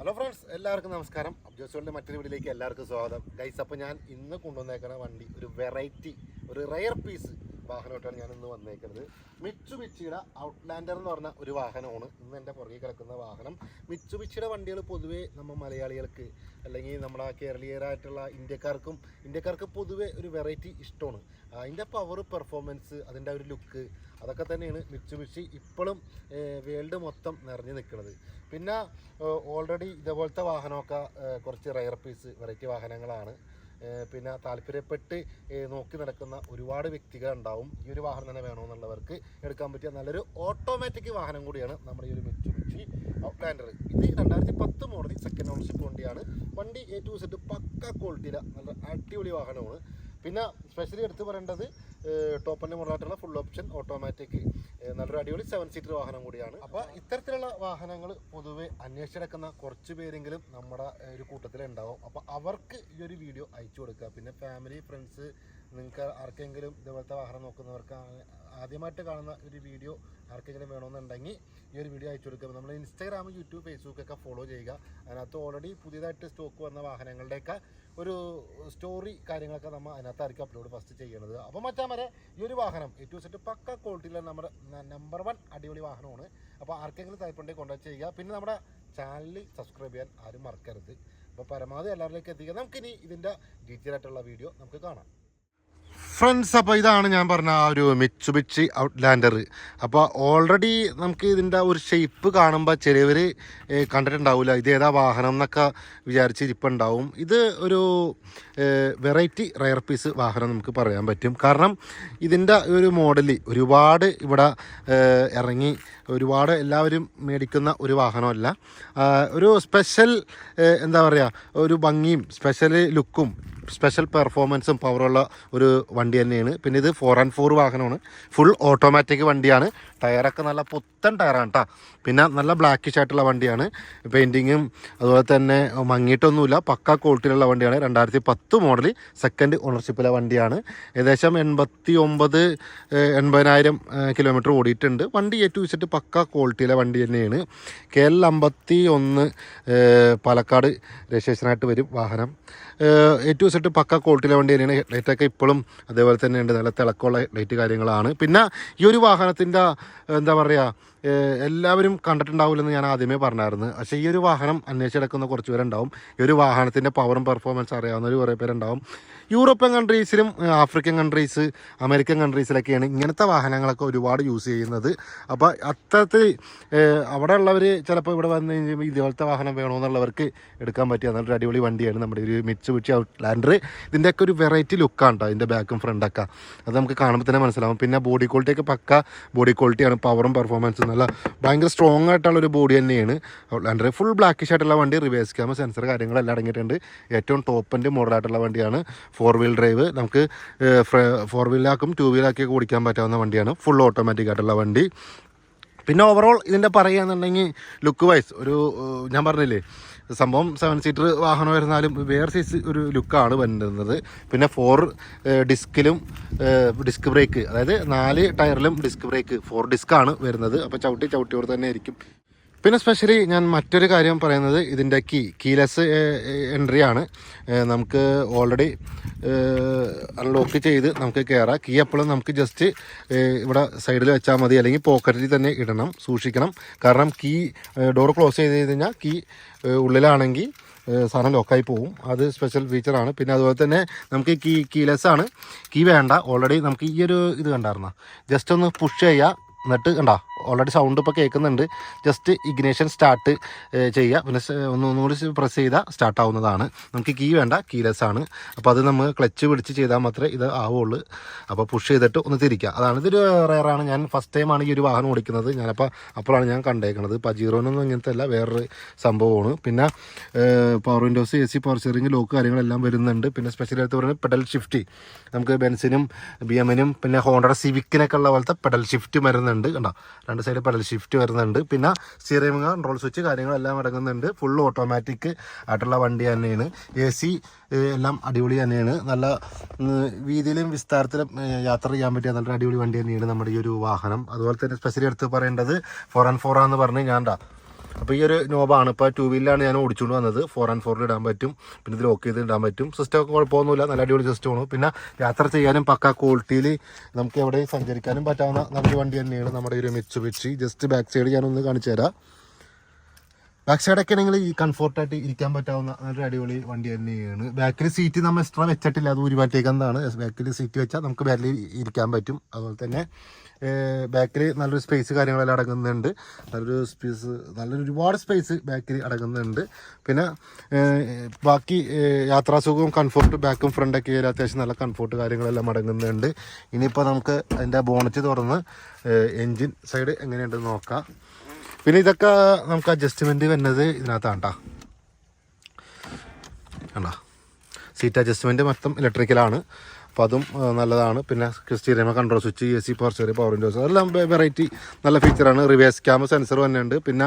Hello friends എല്ലാവർക്കും നമസ്കാരം. അബ്ജോസോളിന്റെ മറ്റൊരു വീട്ടിലേക്ക് എല്ലാവർക്കും സ്വാഗതം. ഗൈസ് അപ്പോൾ ഞാൻ ഇന്ന് കൊണ്ടുവന്നേക്കുന്ന വണ്ടി ഒരു വെറൈറ്റി ഒരു റയർ പീസ് വാഹനമായിട്ടാണ് ഞാൻ ഇന്ന് വന്നേക്കുന്നത്. മിച്ചു മിച്ചിയുടെ ഔട്ട്ലാൻഡർ എന്ന് പറഞ്ഞ ഒരു വാഹനമാണ്. ഇന്ന് എന്റെ പുറകെ കിടക്കുന്ന വാഹനം. മിച്ചു മിച്ചിയുടെ വണ്ടികൾ പൊതുവേ നമ്മൾ മലയാളികൾക്ക് അല്ലെങ്കിൽ നമ്മുടെ കേരളീയരായിട്ടുള്ള ഇന്ത്യക്കാർക്കും ഇന്ത്യക്കാർക്ക് പൊതുവേ ഒരു വെറൈറ്റി ഇഷ്ടമാണ്. അതിന്റെ പവർ പെർഫോമൻസ് അതിന്റെ ഒരു ലുക്ക് അതൊക്കെ തന്നെയാണ് മിച്ചുബിഷി ഇപ്പോഴും വേൾഡ് മൊത്തം നിറഞ്ഞു നിൽക്കുന്നത്. പിന്നെ ഓൾറെഡി ഇതേപോലത്തെ വാഹനമൊക്കെ കുറച്ച് റയർ പീസ് വെറൈറ്റി വാഹനങ്ങളാണ്. പിന്നെ താല്പര്യപ്പെട്ട് നോക്കി നടക്കുന്ന ഒരുപാട് വ്യക്തികൾ ഉണ്ടാവും. ഈ ഒരു വാഹനം തന്നെ വേണമെന്നുള്ളവർക്ക് എടുക്കാൻ പറ്റിയ നല്ലൊരു ഓട്ടോമാറ്റിക് വാഹനം കൂടിയാണ് നമ്മുടെ ഈ ഒരു മിച്ചുബിഷി ഔട്ട്ലാൻഡർ ഇത് രണ്ടായിരത്തി പത്ത് മോഡൽ സെക്കൻഡ് ഓണർഷിപ്പ് വണ്ടിയാണ് വണ്ടി എ ടു സെറ്റ് പക്ക ക്വാളിറ്റിയിലെ നല്ല അടിപൊളി വാഹനമാണ്. പിന്നെ സ്പെഷ്യലി എടുത്ത് പറയേണ്ടത് ടോപ്പിന്റെ മോഡലായിട്ടുള്ള ഫുൾ ഓപ്ഷൻ ഓട്ടോമാറ്റിക് നല്ലൊരു അടിപൊളി സെവൻ സീറ്റർ വാഹനം കൂടിയാണ്. അപ്പോൾ ഇത്തരത്തിലുള്ള വാഹനങ്ങൾ പൊതുവെ അന്വേഷിച്ചെടുക്കുന്ന കുറച്ച് പേരെങ്കിലും നമ്മുടെ ഒരു കൂട്ടത്തിൽ ഉണ്ടാവും അപ്പോൾ അവർക്ക് ഈ ഒരു വീഡിയോ അയച്ചു കൊടുക്കുക. പിന്നെ ഫാമിലി ഫ്രണ്ട്സ് നിങ്ങൾക്ക് ആർക്കെങ്കിലും ഇതുപോലത്തെ വാഹനം നോക്കുന്നവർക്ക് ആദ്യമായിട്ട് കാണുന്ന ഒരു വീഡിയോ ആർക്കെങ്കിലും വേണമെന്നുണ്ടെങ്കിൽ ഈ ഒരു വീഡിയോ അയച്ചു കൊടുക്കുക. നമ്മൾ ഇൻസ്റ്റാഗ്രാം യൂട്യൂബ് ഫേസ്ബുക്ക് ഒക്കെ ഫോളോ ചെയ്യുക. അതിനകത്ത് ഓൾറെഡി പുതിയതായിട്ട് സ്റ്റോക്ക് വന്ന വാഹനങ്ങളുടെയൊക്കെ ഒരു സ്റ്റോറി കാര്യങ്ങളൊക്കെ നമ്മൾ അതിനകത്തായിരിക്കും അപ്ലോഡ് ഫസ്റ്റ് ചെയ്യണത് അപ്പോൾ മറ്റാൻ വരെ ഈ ഒരു വാഹനം എ ടു സെറ്റ് പക്ക ക്വാളിറ്റിയിലെ നമ്മുടെ നമ്പർ വൺ അടിപൊളി വാഹനമാണ്. അപ്പോൾ ആർക്കെങ്കിലും താല്പര്യം കോൺടാക്ട് ചെയ്യുക. പിന്നെ നമ്മുടെ ചാനൽ സബ്സ്ക്രൈബ് ചെയ്യാൻ ആരും മറക്കരുത്. അപ്പോൾ പരമാവധി എല്ലാവരിലേക്ക് എത്തിക്കുക. നമുക്കിനി ഇതിന്റെ ഡീറ്റെയിൽ ആയിട്ടുള്ള വീഡിയോ നമുക്ക് കാണാം. ഫ്രണ്ട്സ് അപ്പോൾ ഇതാണ് ഞാൻ പറഞ്ഞ ആ ഒരു മിച്ചുബിച്ചി ഔട്ട്ലാൻഡർ അപ്പോൾ ഓൾറെഡി നമുക്ക് ഇതിന്റെ ഒരു ഷേപ്പ് കാണുമ്പോൾ ചിലവർ കണ്ടിട്ടുണ്ടാവില്ല ഇത് ഏതാ വാഹനം എന്നൊക്കെ വിചാരിച്ചിരിപ്പുണ്ടാവും ഇത് ഒരു വെറൈറ്റി റയർ പീസ് വാഹനം നമുക്ക് പറയാൻ പറ്റും. കാരണം ഇതിന്റെ ഒരു മോഡൽ ഒരുപാട് ഇവിടെ ഇറങ്ങി ഒരുപാട് എല്ലാവരും മേടിക്കുന്ന ഒരു വാഹനമല്ല. ഒരു സ്പെഷ്യൽ എന്താ പറയുക ഒരു ഭംഗിയും സ്പെഷ്യൽ ലുക്കും സ്പെഷ്യൽ പെർഫോമൻസും പവറുള്ള ഒരു വണ്ടി തന്നെയാണ്. പിന്നെ ഇത് ഫോർ ആൻഡ് ഫോർ വാഹനമാണ്. ഫുൾ ഓട്ടോമാറ്റിക് വണ്ടിയാണ്. ടയറൊക്കെ നല്ല പുത്തൻ ടയറാണ് കേട്ടോ പിന്നെ നല്ല ബ്ലാക്കിഷ് ആയിട്ടുള്ള വണ്ടിയാണ്. പെയിന്റിങ്ങും അതുപോലെ തന്നെ മങ്ങിയിട്ടൊന്നുമില്ല. പക്ക ക്വാളിറ്റിയിലുള്ള വണ്ടിയാണ്. രണ്ടായിരത്തി പത്ത് മോഡൽ സെക്കൻഡ് ഓണർഷിപ്പിലെ വണ്ടിയാണ്. ഏകദേശം എൺപത്തി ഒമ്പത് എൺപതിനായിരം കിലോമീറ്റർ ഓടിയിട്ടുണ്ട്. വണ്ടി ഏറ്റവും വെച്ചിട്ട് പക്ക ക്വാളിറ്റിയിലെ വണ്ടി തന്നെയാണ്. കെ എൽ അമ്പത്തി ഒന്ന് പാലക്കാട് രജിസ്ട്രേഷനായിട്ട് വരും വാഹനം. ഏറ്റവും സെറ്റ് പക്ക ക്വാളിറ്റിയിലെ വണ്ടി തന്നെയാണ്. ഹെഡ്ലൈറ്റൊക്കെ ഇപ്പോഴും അതേപോലെ തന്നെ ഉണ്ട്. നല്ല തിളക്കമുള്ള ലൈറ്റ് കാര്യങ്ങളാണ്. പിന്നെ ഈ ഒരു വാഹനത്തിന്റെ എന്താ പറയുക എല്ലാവരും കണ്ടിട്ടുണ്ടാവില്ലെന്ന് ഞാൻ ആദ്യമേ പറഞ്ഞായിരുന്നു. പക്ഷേ ഈ ഒരു വാഹനം അന്വേഷിച്ചെടുക്കുന്ന കുറച്ച് പേരുണ്ടാവും. ഈ ഒരു വാഹനത്തിന്റെ പവറും പെർഫോമൻസ് അറിയാവുന്ന ഒരു കുറേ പേരുണ്ടാവും. യൂറോപ്യൻ കൺട്രീസിലും ആഫ്രിക്കൻ കൺട്രീസ് അമേരിക്കൻ കൺട്രീസിലൊക്കെയാണ് ഇങ്ങനത്തെ വാഹനങ്ങളൊക്കെ ഒരുപാട് യൂസ് ചെയ്യുന്നത്. അപ്പോൾ അത്തരത്തിൽ അവിടെ ഉള്ളവർ ചിലപ്പോൾ ഇവിടെ വന്ന് കഴിഞ്ഞാൽ ഇതുപോലത്തെ വാഹനം വേണമെന്നുള്ളവർക്ക് എടുക്കാൻ പറ്റിയ നല്ലൊരു അടിപൊളി വണ്ടിയാണ് നമ്മുടെ ഒരു മിച്ച് പിടിച്ച ഔട്ട്ലാൻഡർ ഇതിന്റെയൊക്കെ ഒരു വെറൈറ്റി ലുക്കാണ് കേട്ടോ ഇതിന്റെ ബാക്കും ഫ്രണ്ടൊക്കെ അത് നമുക്ക് കാണുമ്പോൾ തന്നെ മനസ്സിലാവും. പിന്നെ ബോഡി ക്വാളിറ്റിയൊക്കെ പക്ക. ബോഡി ക്വാളിറ്റിയാണ് പവറും പെർഫോമൻസും നല്ല ഭയങ്കര സ്ട്രോങ് ആയിട്ടുള്ള ഒരു ബോഡി തന്നെയാണ്. ഔട്ട്ലാൻഡർ ഫുൾ ബ്ലാക്കിഷ് ആയിട്ടുള്ള വണ്ടി റിവേഴ്സ് ക്യാമ സെൻസർ കാര്യങ്ങളെല്ലാം അടങ്ങിയിട്ടുണ്ട്. ഏറ്റവും ടോപ്പിന്റെ മോഡലായിട്ടുള്ള വണ്ടിയാണ്. ഫോർ വീൽ ഡ്രൈവ് നമുക്ക് ഫോർ വീലാക്കും ടു വീലാക്കിയൊക്കെ ഓടിക്കാൻ പറ്റാവുന്ന വണ്ടിയാണ്. ഫുൾ ഓട്ടോമാറ്റിക് ആയിട്ടുള്ള വണ്ടി. പിന്നെ ഓവറോൾ ഇതിന്റെ പറയുകയാണെന്നുണ്ടെങ്കിൽ ലുക്ക് വൈസ് ഒരു ഞാൻ പറഞ്ഞില്ലേ സംഭവം സെവൻ സീറ്റർ വാഹനം വരുന്നാലും വേറെ സൈസ് ഒരു ലുക്കാണ് വരുന്നത് പിന്നെ ഫോർ ഡിസ്കിലും ഡിസ്ക് ബ്രേക്ക് അതായത് നാല് ടയറിലും ഡിസ്ക് ബ്രേക്ക് ഫോർ ഡിസ്ക്കാണ് വരുന്നത്. അപ്പോൾ ചവിട്ടി ചവിട്ടിയോട് തന്നെ ആയിരിക്കും. പിന്നെ സ്പെഷ്യലി ഞാൻ മറ്റൊരു കാര്യം പറയുന്നത് ഇതിന്റെ കീ കീലെസ് എൻട്രി ആണ്. നമുക്ക് ഓൾറെഡി അൺലോക്ക് ചെയ്ത് നമുക്ക് കയറാം കീ എപ്പോഴും നമുക്ക് ജസ്റ്റ് ഇവിടെ സൈഡിൽ വെച്ചാൽ മതി. അല്ലെങ്കിൽ പോക്കറ്റിൽ തന്നെ ഇടണം സൂക്ഷിക്കണം. കാരണം കീ ഡോർ ക്ലോസ് ചെയ്ത് കഴിഞ്ഞാൽ കീ ഉള്ളിലാണെങ്കിൽ സാധനം ലോക്കായി പോകും അത് സ്പെഷ്യൽ ഫീച്ചറാണ് പിന്നെ അതുപോലെ തന്നെ നമുക്ക് കീ കീലെസ് ആണ്. കീ വേണ്ട. ഓൾറെഡി നമുക്ക് ഈ ഒരു ഇത് കണ്ടായിരുന്ന ജസ്റ്റ് ഒന്ന് പുഷ് ചെയ്യുക എന്നിട്ട് കണ്ടാ? ഓൾറെഡി സൗണ്ട് ഇപ്പോൾ കേൾക്കുന്നുണ്ട്. ജസ്റ്റ് ഇഗ്നേഷൻ സ്റ്റാർട്ട് ചെയ്യുക പിന്നെ ഒന്ന് ഒന്നുകൂടി പ്രസ് ചെയ്താൽ സ്റ്റാർട്ട് ആവുന്നതാണ്. നമുക്ക് കീ വേണ്ട കീലെസ് ആണ്. അപ്പോൾ അത് നമ്മൾ ക്ലച്ച് പിടിച്ച് ചെയ്താൽ മാത്രമേ ഇത് ആവുള്ളൂ. അപ്പോൾ പുഷ് ചെയ്തിട്ട് ഒന്ന് തിരിക്കുക അതാണ് ഇതൊരു റയറാണ് ഞാൻ ഫസ്റ്റ് ടൈമാണ് ഈ ഒരു വാഹനം ഓടിക്കുന്നത്. ഞാനപ്പോൾ അപ്പോഴാണ് ഞാൻ കണ്ടേക്കുന്നത് പജീറോനൊന്നും ഇങ്ങനത്തെ അല്ല വേറൊരു സംഭവമാണ്. പിന്നെ power windows A C power steering lock കാര്യങ്ങളെല്ലാം വരുന്നുണ്ട്. പിന്നെ സ്പെഷ്യൽ എടുത്ത് പറയുന്നത് പെഡൽ ഷിഫ്റ്റ് നമുക്ക് ബെൻസിനും ബി എമ്മിനും പിന്നെ ഹോണ്ടയുടെ സിവിക്കിനൊക്കെ ഉള്ള പോലത്തെ പെഡൽ ഷിഫ്റ്റ് വരുന്നുണ്ട്. കണ്ടോ? രണ്ട് സൈഡ് പെഡൽ ഷിഫ്റ്റ് വരുന്നുണ്ട്. പിന്നെ സ്റ്റിയറിംഗ് കൺട്രോൾ സ്വിച്ച് കാര്യങ്ങളെല്ലാം അടങ്ങുന്നുണ്ട്. ഫുൾ ഓട്ടോമാറ്റിക് ആയിട്ടുള്ള വണ്ടി തന്നെയാണ്. എ സി എല്ലാം അടിപൊളി തന്നെയാണ്. നല്ല വീതിയിലും വിസ്താരത്തിലും യാത്ര ചെയ്യാൻ പറ്റിയ നല്ലൊരു അടിപൊളി വണ്ടി തന്നെയാണ് നമ്മുടെ ഈ ഒരു വാഹനം. അതുപോലെ തന്നെ സ്പെഷ്യലി എടുത്ത് പറയേണ്ടത് ഫോർ ആൻഡ് ഫോർ ആണെന്ന് പറഞ്ഞ് ഞാൻ അപ്പോൾ ഈ ഒരു നോബാണ്. ഇപ്പോൾ ടൂ വീലിലാണ് ഞാൻ ഓടിച്ചുകൊണ്ട് വന്നത്. ഫോർ ആൻഡ് ഫോറിൽ ഇടാൻ പറ്റും. പിന്നെ ഇത് ലോക്ക് ചെയ്ത് ഇടാൻ പറ്റും. സിസ്റ്റം ഒക്കെ കുഴപ്പമൊന്നുമില്ല. നല്ല അടിപൊളി സിസ്റ്റമാണ് പിന്നെ യാത്ര ചെയ്യാനും പക്ക ക്വാളിറ്റിയിൽ നമുക്ക് എവിടെയും സഞ്ചരിക്കാനും പറ്റാവുന്ന നല്ലൊരു വണ്ടി തന്നെയാണ് നമ്മുടെ ഒരു മിച്ച് ജസ്റ്റ് ബാക്ക് സൈഡ് ഞാനൊന്ന് കാണിച്ചു തരാം ബാക്ക് സൈഡൊക്കെ ആണെങ്കിൽ ഈ കംഫോർട്ടായിട്ട് ഇരിക്കാൻ പറ്റാവുന്ന നല്ലൊരു അടിപൊളി വണ്ടി തന്നെയാണ്. ബാക്കിൽ സീറ്റ് നമ്മൾ എക്സ്ട്രാ വെച്ചിട്ടില്ല. അത് ഉരുമാറ്റേക്കുന്നതാണ് ബാക്കിൽ സീറ്റ് വെച്ചാൽ നമുക്ക് ബാക്കിൽ ഇരിക്കാൻ പറ്റും. അതുപോലെ തന്നെ ബാക്കിൽ നല്ലൊരു സ്പേസ് കാര്യങ്ങളെല്ലാം അടങ്ങുന്നുണ്ട്. നല്ലൊരു സ്പേസ് നല്ലൊരു ഒരുപാട് സ്പേസ് ബാക്കിൽ അടങ്ങുന്നുണ്ട്. പിന്നെ ബാക്കി യാത്രാസുഖവും കംഫോർട്ട് ബാക്കും ഫ്രണ്ടൊക്കെ അത്യാവശ്യം നല്ല കംഫോർട്ട് കാര്യങ്ങളെല്ലാം അടങ്ങുന്നുണ്ട്. ഇനിയിപ്പോൾ നമുക്ക് അതിന്റെ ബോണറ്റ് തുറന്ന് എൻജിൻ സൈഡ് എങ്ങനെയുണ്ടെന്ന് നോക്കാം. പിന്നെ ഇതൊക്കെ നമുക്ക് അഡ്ജസ്റ്റ്മെന്റ് വരുന്നത് ഇതിനകത്താണ് കേട്ടോ കണ്ടോ? സീറ്റ് അഡ്ജസ്റ്റ്മെന്റ് മൊത്തം ഇലക്ട്രിക്കലാണ് അപ്പോൾ അതും നല്ലതാണ്. പിന്നെ സ്റ്റീരിയമ control switch A C power steer power windows അതെല്ലാം വെറൈറ്റി നല്ല ഫീച്ചറാണ് റിവേഴ്സ് ക്യാമ സെൻസർ തന്നെയുണ്ട് പിന്നെ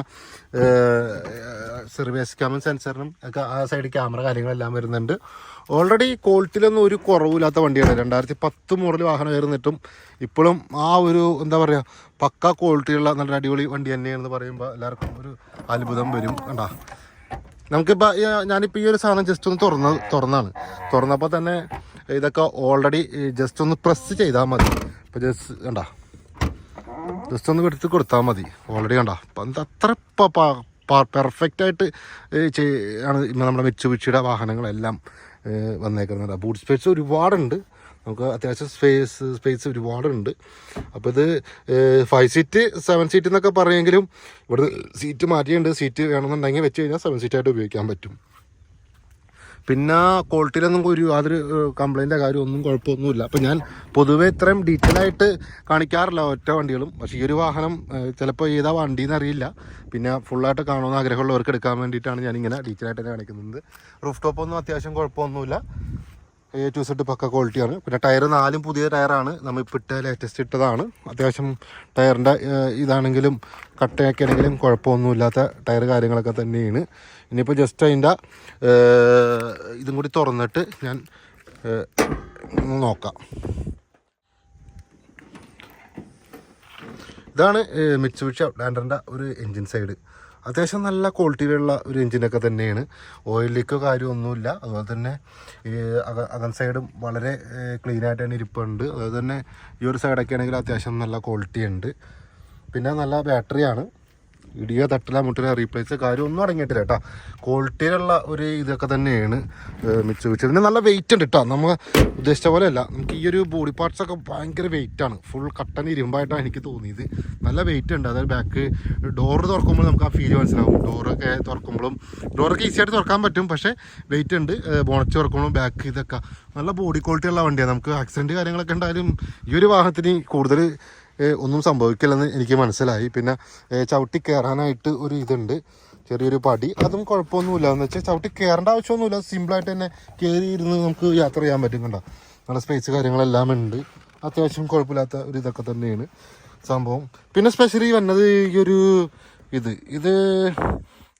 റിവേഴ്സ് ക്യാമൻ സെൻസറിനും ഒക്കെ ആ സൈഡ് ക്യാമറ കാര്യങ്ങളെല്ലാം വരുന്നുണ്ട്. ഓൾറെഡി ക്വാളിറ്റിയിലൊന്നും ഒരു കുറവില്ലാത്ത വണ്ടിയാണ്. രണ്ടായിരത്തി പത്ത് മോഡൽ വാഹനം കയറുന്നിട്ടും ഇപ്പോഴും ആ ഒരു എന്താ പറയുക പക്ക ക്വാളിറ്റിയുള്ള നല്ല അടിപൊളി വണ്ടി തന്നെയാണെന്ന് പറയുമ്പോൾ എല്ലാവർക്കും ഒരു അത്ഭുതം വരും കണ്ടാ. നമുക്കിപ്പോൾ ഞാനിപ്പോൾ ഈ ഒരു സാധനം ജസ്റ്റ് ഒന്ന് തുറന്ന തുറന്നാണ്. തുറന്നപ്പോൾ തന്നെ ഇതൊക്കെ ഓൾറെഡി ജസ്റ്റ് ഒന്ന് പ്രസ് ചെയ്താൽ മതി. ഇപ്പോൾ ജസ്റ്റ് കണ്ടാ. ജസ്റ്റ് ഒന്ന് എടുത്ത് കൊടുത്താൽ മതി. ഓൾറെഡി കണ്ട. അപ്പം അത് അത്ര പെർഫെക്റ്റ് ആയിട്ട് ഏ, ആണ് നമ്മുടെ മിച്ചുപിച്ചിയുടെ വാഹനങ്ങളെല്ലാം വന്നേക്കുന്നത്. ബൂട്ട് സ്പേസ് ഒരുപാടുണ്ട്. നമുക്ക് അത്യാവശ്യം സ്പേസ് സ്പേസ് ഒരുപാടുണ്ട്. അപ്പോൾ ഇത് ഫൈവ് സീറ്റ് സെവൻ സീറ്റ് എന്നൊക്കെ പറയുമെങ്കിലും ഇവിടെ സീറ്റ് മാറ്റിയിട്ടുണ്ട്. സീറ്റ് വേണമെന്നുണ്ടെങ്കിൽ വെച്ച് കഴിഞ്ഞാൽ സെവൻ സീറ്റായിട്ട് ഉപയോഗിക്കാൻ പറ്റും. പിന്നെ ക്വാളിറ്റിയിലൊന്നും ഒരു യാതൊരു കംപ്ലൈന്റോ കാര്യം ഒന്നും കുഴപ്പമൊന്നുമില്ല. അപ്പം ഞാൻ പൊതുവേ ഇത്രയും ഡീറ്റെയിൽ ആയിട്ട് കാണിക്കാറില്ല ഒറ്റ വണ്ടികളും. പക്ഷേ ഈ ഒരു വാഹനം ചിലപ്പോൾ ഏതാ വണ്ടി എന്നറിയില്ല പിന്നെ ഫുള്ളായിട്ട് കാണുമെന്ന് ആഗ്രഹമുള്ളവർക്ക് എടുക്കാൻ വേണ്ടിയിട്ടാണ് ഞാനിങ്ങനെ ഡീറ്റെയിൽ ആയിട്ട് കാണിക്കുന്നത്. റൂഫ് ടോപ്പൊന്നും അത്യാവശ്യം കുഴപ്പമൊന്നുമില്ല. എ ടു സെഡ് പക്ക ക്വാളിറ്റിയാണ് പിന്നെ ടയർ നാലും പുതിയ ടയറാണ് നമ്മൾ ഇപ്പോൾ ഇട്ട ലേറ്റസ്റ്റ് ഇട്ടതാണ്. അത്യാവശ്യം ടയറിന്റെ ഇതാണെങ്കിലും കട്ടയൊക്കെ ആണെങ്കിലും കുഴപ്പമൊന്നുമില്ലാത്ത ടയർ കാര്യങ്ങളൊക്കെ തന്നെയാണ്. ഇനിയിപ്പോൾ ജസ്റ്റ് അതിന്റെ ഇതും കൂടി തുറന്നിട്ട് ഞാൻ നോക്കാം. ഇതാണ് മിറ്റ്സുബിഷി ഔട്ട്ലാൻഡറിന്റെ ഒരു എൻജിൻ സൈഡ് അത്യാവശ്യം നല്ല ക്വാളിറ്റിയിലുള്ള ഒരു എഞ്ചിനൊക്കെ തന്നെയാണ്. ഓയിൽ ലീക്കോ കാര്യമൊന്നുമില്ല അതുപോലെ തന്നെ ഈ അക അകൻ സൈഡും വളരെ ക്ലീൻ ആയിട്ടാണ് തന്നെ ഇരിപ്പുണ്ട്. അതുപോലെ തന്നെ ഈ ഒരു സൈഡൊക്കെ ആണെങ്കിൽ അത്യാവശ്യം നല്ല ക്വാളിറ്റി ഉണ്ട്. പിന്നെ നല്ല ബാറ്ററിയാണ് ഇടിയോ തട്ടില മുട്ടില റീപ്ലേസ് കാര്യം ഒന്നും അടങ്ങിയിട്ടില്ല കേട്ടോ. ക്വാളിറ്റിയിലുള്ള ഒരു ഇതൊക്കെ തന്നെയാണ് മിച്ച വെച്ചത് പിന്നെ നല്ല വെയിറ്റ് ഉണ്ട് കേട്ടോ. നമ്മൾ ഉദ്ദേശിച്ച പോലെ അല്ല നമുക്ക് ഈ ഒരു ബോഡി പാർട്സ് ഒക്കെ ഭയങ്കര വെയിറ്റ് ആണ്. ഫുൾ കട്ടൻ ഇരുമ്പായിട്ടാണ് എനിക്ക് തോന്നിയത്. നല്ല വെയിറ്റ് ഉണ്ട്. അതായത് ബാക്ക് ഡോർ തുറക്കുമ്പോൾ നമുക്ക് ആ ഫീൽ മനസ്സിലാവും. ഡോറൊക്കെ തുറക്കുമ്പോഴും ഡോറൊക്കെ ഈസി ആയിട്ട് തുറക്കാൻ പറ്റും. പക്ഷേ വെയിറ്റ് ഉണ്ട്. ബോണറ്റ് തുറക്കുമ്പോഴും ബാക്ക് ഇതൊക്കെ. നല്ല ബോഡി ക്വാളിറ്റി ഉള്ള വണ്ടിയാണ്. നമുക്ക് ആക്സിഡന്റ് കാര്യങ്ങളൊക്കെ ഉണ്ടായാലും ഈ ഒരു വാഹനത്തിന് കൂടുതൽ ഒന്നും സംഭവിക്കില്ലെന്ന് എനിക്ക് മനസ്സിലായി. പിന്നെ ചവിട്ടി കയറാനായിട്ട് ഒരു ഇതുണ്ട്. ചെറിയൊരു പടി. അതും കുഴപ്പമൊന്നുമില്ല. എന്ന് വെച്ചാൽ ചവിട്ടി കയറേണ്ട ആവശ്യമൊന്നുമില്ല. സിമ്പിളായിട്ട് തന്നെ കയറി ഇരുന്ന് നമുക്ക് യാത്ര ചെയ്യാൻ പറ്റും കണ്ടോ? നല്ല സ്പേസ് കാര്യങ്ങളെല്ലാം ഉണ്ട്. അത്യാവശ്യം കുഴപ്പമില്ലാത്ത ഒരു ഇതൊക്കെ തന്നെയാണ് സംഭവം. പിന്നെ സ്പെഷ്യലി വന്നത് ഈ ഒരു ഇത്. ഇത്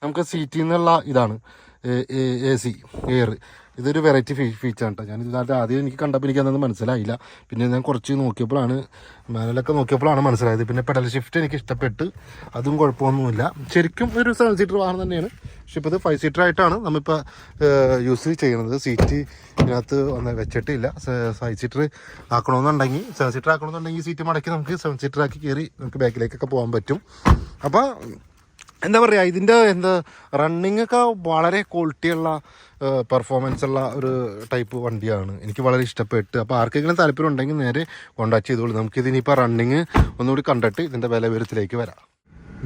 നമുക്ക് സീറ്റിൽ നിന്നുള്ള ഇതാണ്. എ സി എയർ ഇതൊരു വെറൈറ്റി ഫീ ഫീച്ചറാണ് കേട്ടോ ഞാൻ ഇതിനകത്ത് ആദ്യം എനിക്ക് കണ്ടപ്പോൾ എനിക്ക് അതൊന്നും മനസ്സിലായില്ല. പിന്നെ ഞാൻ കുറച്ച് നോക്കിയപ്പോഴാണ് മാനലൊക്കെ നോക്കിയപ്പോഴാണ് മനസ്സിലായത്. പിന്നെ പെഡൽ ഷിഫ്റ്റ് എനിക്ക് ഇഷ്ടപ്പെട്ട് അതും കുഴപ്പമൊന്നുമില്ല. ശരിക്കും ഒരു സെവൻ സീറ്റർ വാഹനം തന്നെയാണ്. പക്ഷെ ഇപ്പോൾ ഇത് ഫൈവ് സീറ്റർ ആയിട്ടാണ് നമ്മളിപ്പോൾ യൂസ് ചെയ്യുന്നത്. സീറ്റ് ഇതിനകത്ത് ഒന്ന് വെച്ചിട്ടില്ല. ഫൈവ് സീറ്റർ ആക്കണമെന്നുണ്ടെങ്കിൽ സെവൻ സീറ്റർ ആക്കണമെന്നുണ്ടെങ്കിൽ സീറ്റ് മടക്കി നമുക്ക് സെവൻ സീറ്റർ ആക്കി കയറി നമുക്ക് ബാക്കിലേക്കൊക്കെ പോകാൻ പറ്റും. അപ്പോൾ എന്താ പറയുക ഇതിന്റെ എന്താ റണ്ണിങ്ങൊക്കെ വളരെ ക്വാളിറ്റിയുള്ള പെർഫോമൻസ് ഉള്ള ഒരു ടൈപ്പ് വണ്ടിയാണ്. എനിക്ക് വളരെ ഇഷ്ടപ്പെട്ട്. അപ്പോൾ ആർക്കെങ്കിലും താല്പര്യം ഉണ്ടെങ്കിൽ നേരെ കോൺടാക്ട് ചെയ്തോളൂ. നമുക്ക് ഇതിനിപ്പോൾ റണ്ണിങ് ഒന്നുകൂടി കണ്ടിട്ട് ഇതിന്റെ വില വിവരത്തിലേക്ക് വരാം.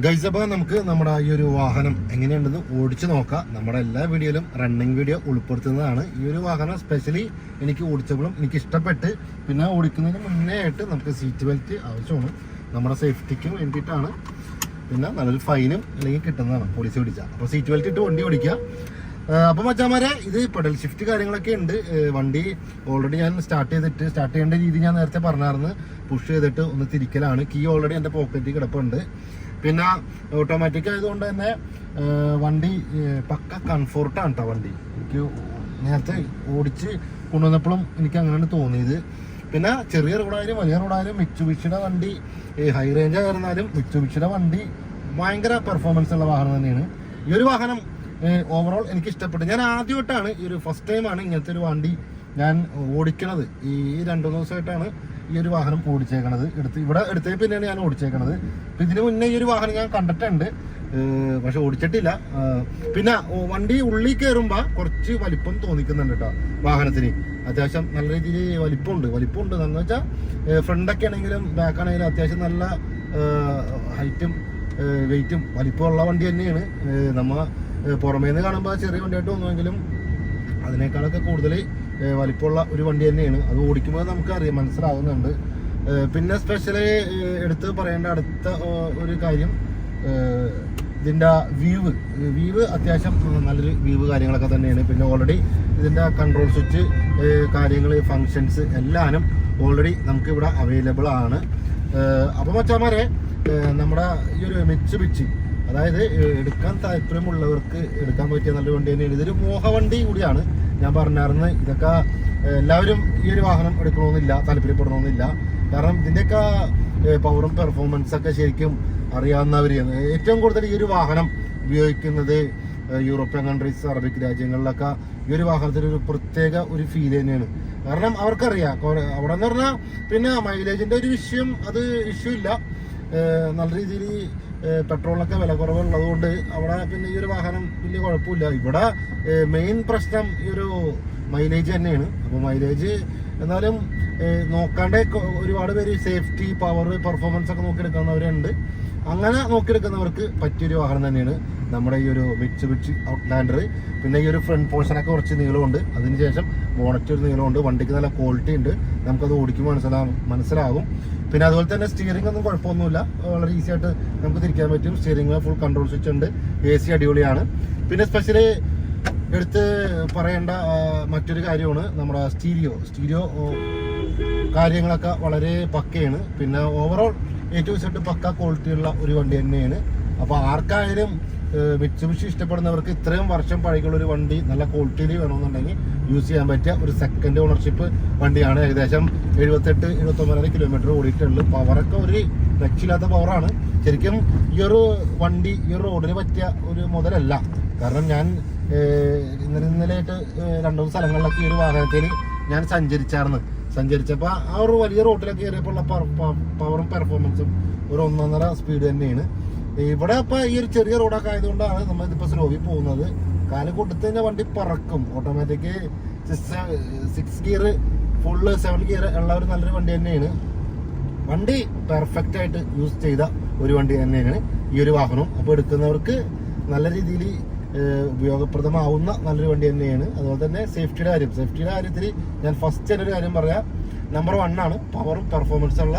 ഗൈസ് അപ്പോൾ നമുക്ക് നമ്മുടെ ഈ ഒരു വാഹനം എങ്ങനെയുണ്ടെന്ന് ഓടിച്ച് നോക്കാം. നമ്മുടെ എല്ലാ വീഡിയോയിലും റണ്ണിങ് വീഡിയോ ഉൾപ്പെടുത്തുന്നതാണ്. ഈ ഒരു വാഹനം സ്പെഷ്യലി എനിക്ക് ഓടിച്ചപ്പോഴും എനിക്ക് ഇഷ്ടപ്പെട്ട് പിന്നെ ഓടിക്കുന്നതിന് മുന്നേ ആയിട്ട് നമുക്ക് സീറ്റ് ബെൽറ്റ് ആവശ്യമാണ്. നമ്മുടെ സേഫ്റ്റിക്ക് വേണ്ടിയിട്ടാണ്. പിന്നെ നല്ലൊരു ഫൈനും അല്ലെങ്കിൽ കിട്ടുന്നതാണ്. പോലീസ് പിടിച്ചാൽ അപ്പോൾ സീറ്റ് ബെൽറ്റ് ഇട്ട് വണ്ടി ഓടിക്കുക അപ്പോൾ മച്ചാമാരെ ഇത് പെഡൽ ഷിഫ്റ്റ് കാര്യങ്ങളൊക്കെ ഉണ്ട്. വണ്ടി ഓൾറെഡി ഞാൻ സ്റ്റാർട്ട് ചെയ്തിട്ട് സ്റ്റാർട്ട് ചെയ്യേണ്ട രീതി ഞാൻ നേരത്തെ പറഞ്ഞായിരുന്നു. പുഷ് ചെയ്തിട്ട് ഒന്ന് തിരിക്കലാണ്. കീ ഓൾറെഡി എന്റെ പോക്കറ്റിൽ കിടപ്പുണ്ട്. പിന്നെ ഓട്ടോമാറ്റിക് ആയതുകൊണ്ട് തന്നെ വണ്ടി പക്ക കംഫോർട്ടാണ് കേട്ടോ വണ്ടി. എനിക്ക് നേരത്തെ ഓടിച്ച് കൊണ്ടുവന്നപ്പോഴും എനിക്ക് അങ്ങനെയാണ് തോന്നിയത്. പിന്നെ ചെറിയ റോഡായാലും വലിയ റോഡായാലും മിച്ചുബിഷിയുടെ വണ്ടി ഹൈ റേഞ്ച് ആയിരുന്നാലും മിച്ചുബിഷിയുടെ വണ്ടി ഭയങ്കര പെർഫോമൻസ് ഉള്ള വാഹനം തന്നെയാണ്. ഈ ഒരു വാഹനം ഓവറോൾ എനിക്ക് ഇഷ്ടപ്പെട്ടു. ഞാൻ ആദ്യമായിട്ടാണ് ഈ ഒരു ഫസ്റ്റ് ടൈമാണ് ഇങ്ങനത്തെ ഒരു വണ്ടി ഞാൻ ഓടിക്കണത്. ഈ രണ്ടു ദിവസമായിട്ടാണ് ഈ ഒരു വാഹനം ഓടിച്ചേക്കണത്. എടുത്ത് ഇവിടെ എടുത്തേ പിന്നെയാണ് ഞാൻ ഓടിച്ചേക്കണത്. അപ്പൊ ഇതിന് മുന്നേ ഈ ഒരു വാഹനം ഞാൻ കണ്ടിട്ടുണ്ട്. പക്ഷെ ഓടിച്ചിട്ടില്ല. പിന്നെ വണ്ടി ഉള്ളിൽ കയറുമ്പോ കുറച്ച് വലിപ്പം തോന്നിക്കുന്നുണ്ട് കേട്ടോ വാഹനത്തിന്. അത്യാവശ്യം നല്ല രീതിയിൽ വലിപ്പമുണ്ട്. വലിപ്പമുണ്ട്. എന്ന് വെച്ചാൽ ഫ്രണ്ടൊക്കെ ആണെങ്കിലും ബാക്ക് ആണെങ്കിലും അത്യാവശ്യം നല്ല ഹൈറ്റും വെയിറ്റും വലിപ്പമുള്ള വണ്ടി തന്നെയാണ്. നമ്മൾ പുറമേ നിന്ന് കാണുമ്പോൾ ചെറിയ വണ്ടിയായിട്ട് തോന്നുമെങ്കിലും അതിനേക്കാളൊക്കെ കൂടുതൽ വലിപ്പമുള്ള ഒരു വണ്ടി തന്നെയാണ്. അത് ഓടിക്കുമ്പോൾ നമുക്ക് അറിയാം മനസ്സിലാവുന്നുണ്ട് പിന്നെ സ്പെഷ്യലി എടുത്ത് പറയേണ്ട അടുത്ത ഒരു കാര്യം ഇതിന്റെ വ്യൂവ് വ്യൂവ് അത്യാവശ്യം നല്ലൊരു വ്യൂവ് കാര്യങ്ങളൊക്കെ തന്നെയാണ്. പിന്നെ ഓൾറെഡി ഇതിന്റെ കൺട്രോൾ സ്വിച്ച് കാര്യങ്ങൾ ഫങ്ഷൻസ് എല്ലാനും ഓൾറെഡി നമുക്ക് ഇവിടെ അവൈലബിൾ ആണ് അപ്പോൾ മാറേ നമ്മുടെ ഈ ഒരു മിച്ച് പിച്ച് അതായത് എടുക്കാൻ താല്പര്യമുള്ളവർക്ക് എടുക്കാൻ പറ്റിയ നല്ല വണ്ടി തന്നെയാണ് ഇതൊരു മോഹവണ്ടി കൂടിയാണ്. ഞാൻ പറഞ്ഞായിരുന്നു ഇതൊക്കെ എല്ലാവരും ഈ ഒരു വാഹനം എടുക്കണമെന്നില്ല താല്പര്യപ്പെടണമെന്നില്ല. കാരണം ഇതിന്റെയൊക്കെ പവറും പെർഫോമൻസ് ഒക്കെ ശരിക്കും അറിയാവുന്നവരെയാണ് ഏറ്റവും കൂടുതൽ ഈ ഒരു വാഹനം ഉപയോഗിക്കുന്നത് യൂറോപ്യൻ കൺട്രീസ് അറബിക് രാജ്യങ്ങളിലൊക്കെ ഈ ഒരു വാഹനത്തിന് ഒരു പ്രത്യേക ഒരു ഫീൽ തന്നെയാണ്. കാരണം അവർക്കറിയാം അവിടെ എന്ന് പറഞ്ഞാൽ പിന്നെ മൈലേജിന്റെ ഒരു വിഷയം അത് ഇഷ്യൂ ഇല്ല. നല്ല രീതിയിൽ പെട്രോളിനൊക്കെ വില കുറവുള്ളത് കൊണ്ട് അവിടെ പിന്നെ ഈ ഒരു വാഹനം വലിയ കുഴപ്പമില്ല. ഇവിടെ മെയിൻ പ്രശ്നം ഈ ഒരു മൈലേജ് തന്നെയാണ്. അപ്പോൾ മൈലേജ് എന്നാലും നോക്കാണ്ടേ ഒരുപാട് പേര് സേഫ്റ്റി പവർ പെർഫോമൻസ് ഒക്കെ നോക്കിയെടുക്കുന്നവരുണ്ട് അങ്ങനെ നോക്കിയെടുക്കുന്നവർക്ക് പറ്റിയൊരു വാഹനം തന്നെയാണ് നമ്മുടെ ഈ ഒരു മിച്ച് ഔട്ട് ഔട്ട്ലാൻഡർ പിന്നെ ഈ ഒരു ഫ്രണ്ട് പോർഷനൊക്കെ കുറച്ച് നീളമുണ്ട്. അതിനുശേഷം ബോണറ്റ് ഒരു നീളമുണ്ട്. വണ്ടിക്ക് നല്ല ക്വാളിറ്റി ഉണ്ട്. നമുക്കത് ഓടിക്കുമ്പോൾ മനസ്സിലാവും മനസ്സിലാകും. പിന്നെ അതുപോലെ തന്നെ സ്റ്റിയറിംഗ് ഒന്നും കുഴപ്പമൊന്നുമില്ല. വളരെ ഈസി ആയിട്ട് നമുക്ക് തിരിക്കാൻ പറ്റും. സ്റ്റിയറിംഗ് ഫുൾ കൺട്രോൾ സ്വിച്ച് ഉണ്ട്. എ സി അടിപൊളിയാണ്. പിന്നെ സ്പെഷ്യലി എടുത്ത് പറയേണ്ട മറ്റൊരു കാര്യമാണ് നമ്മുടെ സ്റ്റീരിയോ സ്റ്റീരിയോ കാര്യങ്ങളൊക്കെ വളരെ പക്കയാണ്. പിന്നെ ഓവറോൾ ഏറ്റവും സെറ്റ് പക്ക ക്വാളിറ്റി ഉള്ള ഒരു വണ്ടി തന്നെയാണ്. അപ്പോൾ ആർക്കായാലും മിച്ചുബിഷി ഇഷ്ടപ്പെടുന്നവർക്ക് ഇത്രയും വർഷം പഴകിയുള്ള ഒരു വണ്ടി നല്ല ക്വാളിറ്റിയിൽ വേണമെന്നുണ്ടെങ്കിൽ യൂസ് ചെയ്യാൻ പറ്റിയ ഒരു സെക്കൻഡ് ഓണർഷിപ്പ് വണ്ടിയാണ്. ഏകദേശം എഴുപത്തെട്ട് എഴുപത്തൊമ്പതര കിലോമീറ്റർ ഓടിയിട്ടുള്ളൂ. പവറൊക്കെ ഒരു രക്ഷയില്ലാത്ത പവറാണ് ശരിക്കും ഈ ഒരു വണ്ടി ഈ റോഡിന് പറ്റിയ ഒരു മുതലല്ല. കാരണം ഞാൻ ഇന്നലെ ഇന്നലെ ഇന്നലെയായിട്ട് രണ്ടു മൂന്ന് സ്ഥലങ്ങളിലൊക്കെ ഈ ഒരു വാഹനത്തിൽ ഞാൻ സഞ്ചരിച്ചായിരുന്നു സഞ്ചരിച്ചപ്പോൾ ആ ഒരു വലിയ റോട്ടിലൊക്കെ കയറിയപ്പോൾ ഉള്ള പവറും പെർഫോമൻസും ഒരു ഒന്നൊന്നര സ്പീഡ് തന്നെയാണ്. ഇവിടെ അപ്പോൾ ഈ ഒരു ചെറിയ റോഡൊക്കെ ആയതുകൊണ്ടാണ് നമ്മൾ ഇതിപ്പോൾ സ്ലോവിൽ പോകുന്നത്. കാൽ കൊടുത്തു കഴിഞ്ഞാൽ വണ്ടി പറക്കും. Automatic six gear full seven gear ഉള്ള ഒരു നല്ലൊരു വണ്ടി തന്നെയാണ്. വണ്ടി പെർഫെക്റ്റ് ആയിട്ട് യൂസ് ചെയ്ത ഒരു വണ്ടി തന്നെയാണ് ഈ ഒരു വാഹനം. അപ്പോൾ എടുക്കുന്നവർക്ക് നല്ല രീതിയിൽ ഉപയോഗപ്രദമാവുന്ന നല്ലൊരു വണ്ടി തന്നെയാണ്. അതുപോലെ തന്നെ സേഫ്റ്റിയുടെ കാര്യം. സേഫ്റ്റിയുടെ കാര്യത്തിൽ ഞാൻ ഫസ്റ്റ് തന്നെ ഒരു കാര്യം പറയാം. നമ്പർ വൺ ആണ് പവറും പെർഫോമൻസും ഉള്ള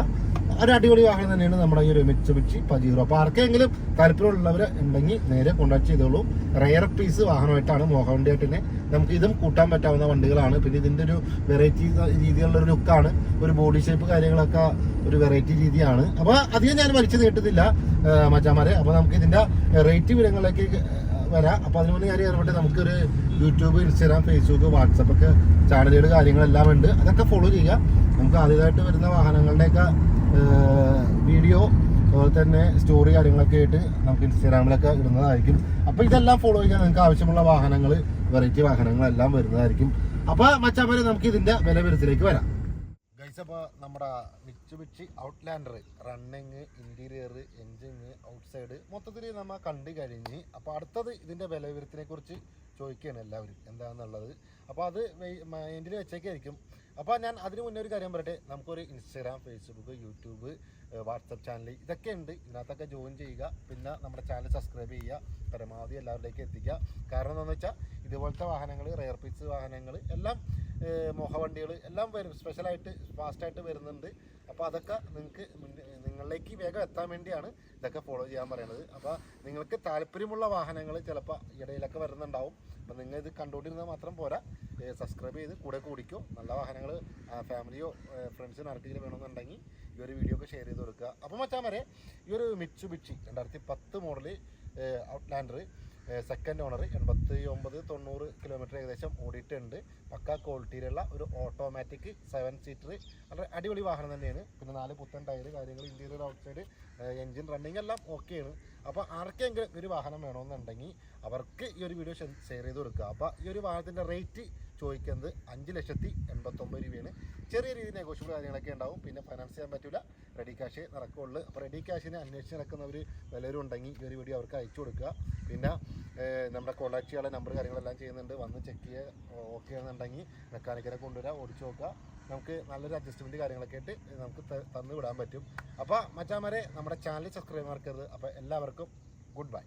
ഒരു അടിപൊളി വാഹനം തന്നെയാണ് നമ്മുടെ ഈ ഒരു മിച്ചുബിച്ചി പജീറോ അപ്പോൾ ആർക്കെങ്കിലും താല്പര്യമുള്ളവർ ഉണ്ടെങ്കിൽ നേരെ കോൺടാക്ട് ചെയ്തോളൂ. റെയർ പീസ് വാഹനമായിട്ടാണ് മോഹവണ്ടിയായിട്ട് തന്നെ നമുക്ക് ഇതും കൂട്ടാൻ പറ്റാവുന്ന വണ്ടികളാണ്. പിന്നെ ഇതിന്റെ ഒരു വെറൈറ്റി രീതിയിലുള്ള ഒരു ലുക്കാണ് ഒരു ബോഡി ഷേപ്പ് കാര്യങ്ങളൊക്കെ ഒരു വെറൈറ്റി രീതിയാണ്. അപ്പോൾ അധികം ഞാൻ വലിച്ചു നീട്ടുന്നില്ല മച്ചാമാരെ. അപ്പോൾ നമുക്ക് ഇതിന്റെ റേറ്റ് വിവരങ്ങളിലേക്ക് വരാം. അപ്പോൾ അതിന് മുന്നേ കാര്യം ഏർപ്പെട്ട് നമുക്കൊരു യൂട്യൂബ് ഇൻസ്റ്റാഗ്രാം ഫേസ്ബുക്ക് വാട്സപ്പ് ഒക്കെ ചാനലുകൾ കാര്യങ്ങളെല്ലാം ഉണ്ട്. അതൊക്കെ ഫോളോ ചെയ്യുക. നമുക്ക് ആദ്യമായിട്ട് വരുന്ന വാഹനങ്ങളുടെയൊക്കെ വീഡിയോ അതുപോലെ തന്നെ സ്റ്റോറി കാര്യങ്ങളൊക്കെ ആയിട്ട് നമുക്ക് ഇൻസ്റ്റാഗ്രാമിലൊക്കെ ഇടുന്നതായിരിക്കും. അപ്പോൾ ഇതെല്ലാം ഫോളോ ചെയ്യാൻ നിങ്ങൾക്ക് ആവശ്യമുള്ള വാഹനങ്ങൾ വെറൈറ്റി വാഹനങ്ങളെല്ലാം വരുന്നതായിരിക്കും. അപ്പോൾ മച്ചാമാരെ നമുക്ക് ഇതിന്റെ വില വിവരത്തിലേക്ക് വരാം. അപ്പോൾ നമ്മുടെ Mitsubishi Outlander running interior engine outside മൊത്തത്തിൽ നമ്മൾ കണ്ടു കഴിഞ്ഞ് അപ്പോൾ അടുത്തത് ഇതിന്റെ വില വിവരത്തിനെ കുറിച്ച് ചോദിക്കുകയാണ് എല്ലാവരും. എന്താണെന്നുള്ളത് അപ്പോൾ അത് മൈൻഡിൽ വെച്ചേക്കായിരിക്കും. അപ്പോൾ ഞാൻ അതിന് മുന്നേ ഒരു കാര്യം പറയട്ടെ. നമുക്കൊരു Instagram Facebook YouTube WhatsApp channel ഇതൊക്കെ ഉണ്ട്. ഇതിനകത്തൊക്കെ ജോയിൻ ചെയ്യുക. പിന്നെ നമ്മുടെ ചാനൽ സബ്സ്ക്രൈബ് ചെയ്യുക. പരമാവധി എല്ലാവരിലേക്ക് എത്തിക്കുക. കാരണം എന്താണെന്ന് വെച്ചാൽ ഇതുപോലത്തെ വാഹനങ്ങൾ റെയർ പീസ് വാഹനങ്ങൾ എല്ലാം മോഹവണ്ടികൾ എല്ലാം വരും. സ്പെഷ്യലായിട്ട് ഫാസ്റ്റായിട്ട് വരുന്നുണ്ട്. അപ്പോൾ അതൊക്കെ നിങ്ങൾക്ക് നിങ്ങളിലേക്ക് വേഗം എത്താൻ വേണ്ടിയാണ് ഇതൊക്കെ ഫോളോ ചെയ്യാൻ പറയുന്നത് അപ്പോൾ നിങ്ങൾക്ക് താല്പര്യമുള്ള വാഹനങ്ങൾ ചിലപ്പോൾ ഇടയിലൊക്കെ വരുന്നുണ്ടാവും. അപ്പോൾ നിങ്ങൾ ഇത് കണ്ടുകൊണ്ടിരുന്നാൽ മാത്രം പോരാ. സബ്സ്ക്രൈബ് ചെയ്ത് കൂടെ കൂടിക്കോ. നല്ല വാഹനങ്ങൾ ഫാമിലിയോ ഫ്രണ്ട്സിനോ ആർക്കെങ്കിലും വേണമെന്നുണ്ടെങ്കിൽ ഈ ഒരു വീഡിയോ ഒക്കെ ഷെയർ ചെയ്ത് കൊടുക്കുക. അപ്പോൾ മച്ചാൻ വരെ ഈ ഒരു മിച്ചു ബിച്ചി രണ്ടായിരത്തി പത്ത് മോഡൽ ഔട്ട്ലാൻഡർ സെക്കൻഡ് ഓണർ എൺപത്തി ഒമ്പത് തൊണ്ണൂറ് കിലോമീറ്റർ ഏകദേശം ഓടിയിട്ടുണ്ട്. പക്ക ക്വാളിറ്റിയിലുള്ള ഒരു ഓട്ടോമാറ്റിക് സെവൻ സീറ്റർ വളരെ അടിപൊളി വാഹനം തന്നെയാണ്. പിന്നെ നാല് പുത്തൻ ടയർ കാര്യങ്ങൾ ഇന്റീരിയർ ഔട്ട്സൈഡ് എൻജിൻ റണ്ണിങ് എല്ലാം ഓക്കെയാണ് അപ്പോൾ ആർക്കെങ്കിലും ഒരു വാഹനം വേണമെന്നുണ്ടെങ്കിൽ അവർക്ക് ഈ ഒരു വീഡിയോ ഷെയർ ചെയ്ത് കൊടുക്കുക. അപ്പോൾ ഈ ഒരു വാഹനത്തിന്റെ റേറ്റ് ചോദിക്കുന്നത് അഞ്ച് ലക്ഷത്തി എൺപത്തൊമ്പത് രൂപയാണ്. ചെറിയ രീതിയിൽ നെഗോഷ്യബിൾ കാര്യങ്ങളൊക്കെ ഉണ്ടാവും. പിന്നെ ഫൈനാൻസ് ചെയ്യാൻ പറ്റില്ല റെഡി ക്യാഷ് നടക്കുള്ളൂ. അപ്പോൾ റെഡി ക്യാഷിന് അന്വേഷിച്ച് നടക്കുന്നവർ വല്ലവരും ഉണ്ടെങ്കിൽ ഈ ഒരു വീഡിയോ അവർക്ക് അയച്ചു കൊടുക്കുക. പിന്നെ നമ്മുടെ കോൺടാക്ട് ചെയ്യാനുള്ള നമ്പർ കാര്യങ്ങളെല്ലാം ചെയ്യുന്നുണ്ട്. വന്ന് ചെക്ക് ചെയ്യുക ഓക്കെ ആണെന്നുണ്ടെങ്കിൽ മെക്കാനിക്കിനെ കൊണ്ടുവരിക ഓടിച്ചു നോക്കുക. നമുക്ക് നല്ലൊരു അഡ്ജസ്റ്റ്മെന്റ് കാര്യങ്ങളൊക്കെ ആയിട്ട് നമുക്ക് തന്നു വിടാൻ പറ്റും. അപ്പോൾ മച്ചാമാരെ നമ്മുടെ ചാനൽ സബ്സ്ക്രൈബ് മറക്കരുത്. അപ്പോൾ എല്ലാവർക്കും ഗുഡ് ബൈ